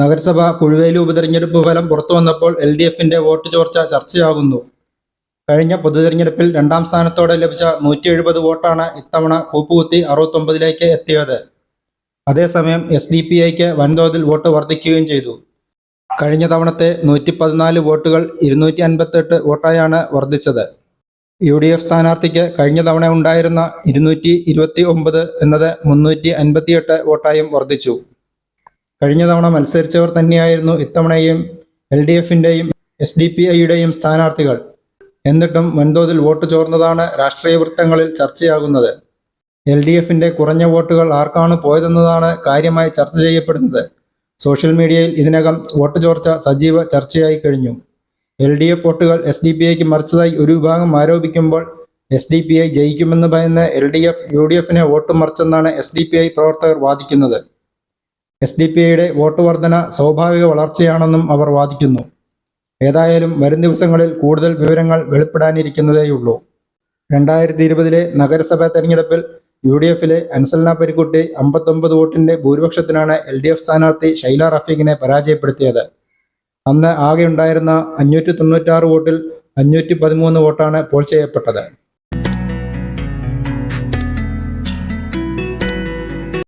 നഗരസഭ കുഴുവേലി ഉപതെരഞ്ഞെടുപ്പ് ഫലം പുറത്തു വന്നപ്പോൾ എൽ ഡി എഫിന്റെ വോട്ട് ചോർച്ച ചർച്ചയാകുന്നു. കഴിഞ്ഞ പൊതുതെരഞ്ഞെടുപ്പിൽ രണ്ടാം സ്ഥാനത്തോടെ ലഭിച്ച നൂറ്റി എഴുപത് വോട്ടാണ് ഇത്തവണ കൂപ്പുകുത്തി അറുപത്തൊമ്പതിലേക്ക് എത്തിയത്. അതേസമയം എസ് ഡി പി ഐക്ക് വൻതോതിൽ വോട്ട് വർദ്ധിക്കുകയും ചെയ്തു. കഴിഞ്ഞ തവണത്തെ നൂറ്റി പതിനാല് വോട്ടുകൾ ഇരുന്നൂറ്റി അൻപത്തെട്ട് വോട്ടായാണ് വർദ്ധിച്ചത്. യു ഡി എഫ് സ്ഥാനാർത്ഥിക്ക് കഴിഞ്ഞ തവണ ഉണ്ടായിരുന്ന ഇരുന്നൂറ്റി ഇരുപത്തി ഒമ്പത് എന്നത് മുന്നൂറ്റി അൻപത്തിയെട്ട് വോട്ടായും വർദ്ധിച്ചു. കഴിഞ്ഞ തവണ മത്സരിച്ചവർ തന്നെയായിരുന്നു ഇത്തവണയും എൽ ഡി എഫിന്റെയും എസ് ഡി പി ഐയുടെയും സ്ഥാനാർത്ഥികൾ. എന്നിട്ടും വൻതോതിൽ വോട്ട് ചോർന്നതാണ് രാഷ്ട്രീയ വൃത്തങ്ങളിൽ ചർച്ചയാകുന്നത്. എൽ ഡി എഫിന്റെ കുറഞ്ഞ വോട്ടുകൾ ആർക്കാണ് പോയതെന്നതാണ് കാര്യമായി ചർച്ച ചെയ്യപ്പെടുന്നത്. സോഷ്യൽ മീഡിയയിൽ ഇതിനകം വോട്ട് ചോർച്ച സജീവ ചർച്ചയായി കഴിഞ്ഞു. എൽ ഡി എഫ് വോട്ടുകൾ എസ് ഡി പി ഐക്ക് മറിച്ചതായി ഒരു വിഭാഗം ആരോപിക്കുമ്പോൾ എസ് ഡി പി ഐ ജയിക്കുമെന്ന് ഭയന്ന് L D F U D എഫിനെ വോട്ട് മറിച്ചെന്നാണ് എസ് ഡി പി ഐ പ്രവർത്തകർ വാദിക്കുന്നത്. എസ് ഡി പി ഐയുടെ വോട്ട് വർധന സ്വാഭാവിക വളർച്ചയാണെന്നും അവർ വാദിക്കുന്നു. ഏതായാലും വരും ദിവസങ്ങളിൽ കൂടുതൽ വിവരങ്ങൾ വെളിപ്പെടാനിരിക്കുന്നതേയുള്ളൂ. രണ്ടായിരത്തി ഇരുപതിലെ നഗരസഭാ തെരഞ്ഞെടുപ്പിൽ യു ഡി എഫിലെ അൻസൽന പരിക്കുട്ടി അമ്പത്തൊമ്പത് വോട്ടിന്റെ ഭൂരിപക്ഷത്തിനാണ് എൽ ഡി എഫ് സ്ഥാനാർത്ഥി ഷൈല റഫീഖിനെ പരാജയപ്പെടുത്തിയത്. അന്ന് ആകെ ഉണ്ടായിരുന്ന അഞ്ഞൂറ്റി തൊണ്ണൂറ്റാറ് വോട്ടിൽ അഞ്ഞൂറ്റി പതിമൂന്ന് വോട്ടാണ് പോൾ ചെയ്യപ്പെട്ടത്.